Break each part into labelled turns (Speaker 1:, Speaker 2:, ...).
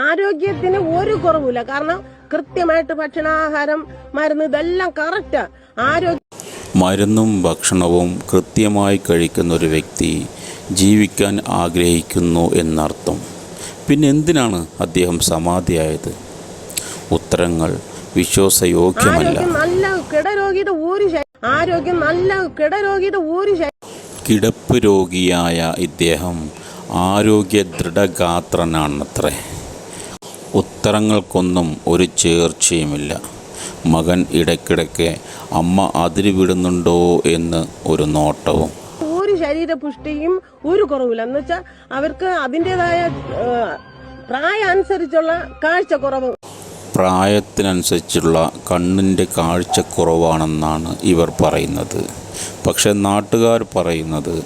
Speaker 1: ആരോഗ്യത്തിന് ഒരു കുറവില്ല കാരണം കൃത്യമായിട്ട് ഭക്ഷണാഹാരം മരുന്ന് ഇതെല്ലാം കറക്റ്റ് ആരോഗ്യ
Speaker 2: മരുന്നും ഭക്ഷണവും കൃത്യമായി കഴിക്കുന്ന ഒരു വ്യക്തി ജീവിക്കാൻ ആഗ്രഹിക്കുന്നു എന്നർത്ഥം. പിന്നെ എന്തിനാണ് അദ്ദേഹം സമാധിയായത്? ഉത്തരങ്ങൾ വിശ്വാസയോഗ്യമല്ല.
Speaker 1: നല്ല കിടരോഗിയുടെ ഒരു ആരോഗ്യം നല്ല കിടരോഗിയുടെ ഒരു
Speaker 2: കിടപ്പ് രോഗിയായ ഇദ്ദേഹം ആരോഗ്യ ദൃഢഗാത്രനാണത്രേ ഉത്തരങ്ങൾക്കൊന്നും ഒരു ചേർച്ചയുമില്ല. മകൻ ഇടയ്ക്കിടയ്ക്ക് അമ്മ അതിരി വിടുന്നുണ്ടോ എന്ന് ഒരു നോട്ടവും.
Speaker 1: ഒരു ശരീരപുഷ്ടിയും ഒരു കുറവില്ല. എന്ന് വെച്ചാൽ അവർക്ക് അതിന്റെതായ പ്രായമനുസരിച്ചുള്ള കാഴ്ചക്കുറവ്.
Speaker 2: പ്രായത്തിനനുസരിച്ചുള്ള കണ്ണിന്റെ കാഴ്ചക്കുറവാണെന്നാണ് ഇവർ പറയുന്നത്. പക്ഷെ നാട്ടുകാർ പറയുന്നത്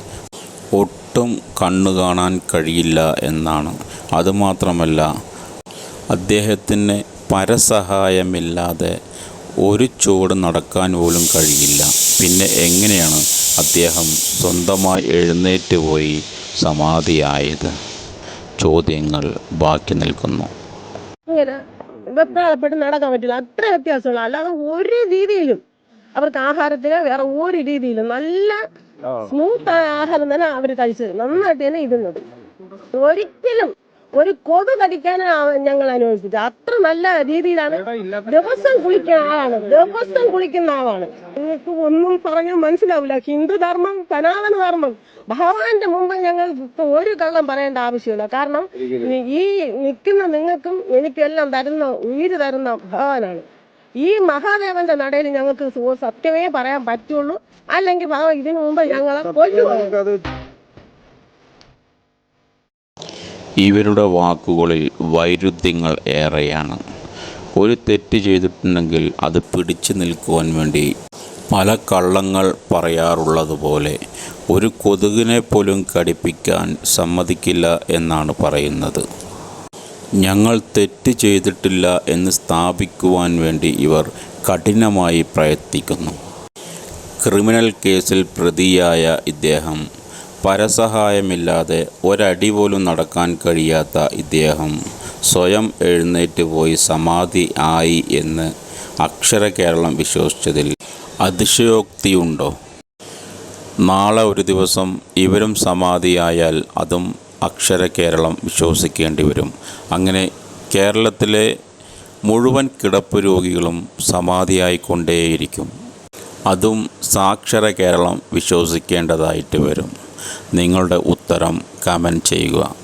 Speaker 2: ഒട്ടും കണ്ണു കാണാൻ കഴിയില്ല എന്നാണ്. അതുമാത്രമല്ല അദ്ദേഹത്തിന് പരസഹായമില്ലാതെ ഒരു ചുവട് നടക്കാൻ പോലും കഴിയില്ല. പിന്നെ എങ്ങനെയാണ് അദ്ദേഹം സ്വന്തമായി എഴുന്നേറ്റ് പോയി സമാധിയായത്? ചോദ്യങ്ങൾ ബാക്കി നിൽക്കുന്നു.
Speaker 1: വെപ്രാളപ്പെട്ട് നടക്കാൻ പറ്റില്ല. അത്ര വ്യത്യാസമുള്ള. അല്ലാതെ ഒരു രീതിയിലും അവർക്ക് ആഹാരത്തിന് വേറെ ഒരു രീതിയിലും നല്ല സ്മൂത്ത് ആഹാരം തന്നെ അവർ കഴിച്ചത് നന്നായിട്ട് തന്നെ ഇരുന്നത്. ഒരിക്കലും ഒരു കൊതു കടിക്കാൻ ഞങ്ങൾ അനുഭവിച്ചിട്ട് അത്ര നല്ല രീതിയിലാണ് ദിവസം കുളിക്കുന്ന ആളാണ്. ദിവസം കുളിക്കുന്ന ആളാണ്. നിങ്ങൾക്ക് ഒന്നും പറഞ്ഞാൽ മനസ്സിലാവില്ല. ഹിന്ദു ധർമ്മം സനാതന ധർമ്മം ഭഗവാന്റെ മുമ്പ് ഞങ്ങൾ ഒരു കള്ളം പറയേണ്ട ആവശ്യമില്ല. കാരണം ഈ നിൽക്കുന്ന നിങ്ങൾക്കും എനിക്കെല്ലാം തരുന്ന ഉയിര് തരുന്ന ഭഗവാനാണ്. ഈ മഹാദേവന്റെ നടയിൽ ഞങ്ങൾക്ക് സത്യമേ പറയാൻ പറ്റുള്ളൂ. അല്ലെങ്കിൽ ഭഗവാൻ ഇതിനു മുമ്പ് ഞങ്ങളെ കൊല്ലുവാണ്
Speaker 2: ഇവരുടെ വാക്കുകളിൽ വൈരുദ്ധ്യങ്ങൾ ഏറെയാണ്. ഒരു തെറ്റ് ചെയ്തിട്ടുണ്ടെങ്കിൽ അത് പിടിച്ചു നിൽക്കുവാൻ വേണ്ടി പല കള്ളങ്ങൾ പറയാറുള്ളതുപോലെ ഒരു കൊതുകിനെ പോലും കടിപ്പിക്കാൻ സമ്മതിക്കില്ല എന്നാണ് പറയുന്നത്. ഞങ്ങൾ തെറ്റ് ചെയ്തിട്ടില്ല എന്ന് സ്ഥാപിക്കുവാൻ വേണ്ടി ഇവർ കഠിനമായി പ്രയത്നിക്കുന്നു. ക്രിമിനൽ കേസിൽ പ്രതിയായ ഇദ്ദേഹം പരസഹായമില്ലാതെ ഒരടി പോലും നടക്കാൻ കഴിയാത്ത ഇദ്ദേഹം സ്വയം എഴുന്നേറ്റ് പോയി സമാധി ആയി എന്ന് അക്ഷര കേരളം വിശ്വസിച്ചതിൽ അതിശയോക്തിയുണ്ടോ? നാളെ ഒരു ദിവസം ഇവരും സമാധിയായാൽ അതും അക്ഷര കേരളം വിശ്വസിക്കേണ്ടി വരും. അങ്ങനെ കേരളത്തിലെ മുഴുവൻ കിടപ്പ് രോഗികളും സമാധിയായിക്കൊണ്ടേയിരിക്കും. അതും സാക്ഷര കേരളം വിശ്വസിക്കേണ്ടതായിട്ട് വരും. നിങ്ങളുടെ ഉത്തരം കമന്റ് ചെയ്യുക.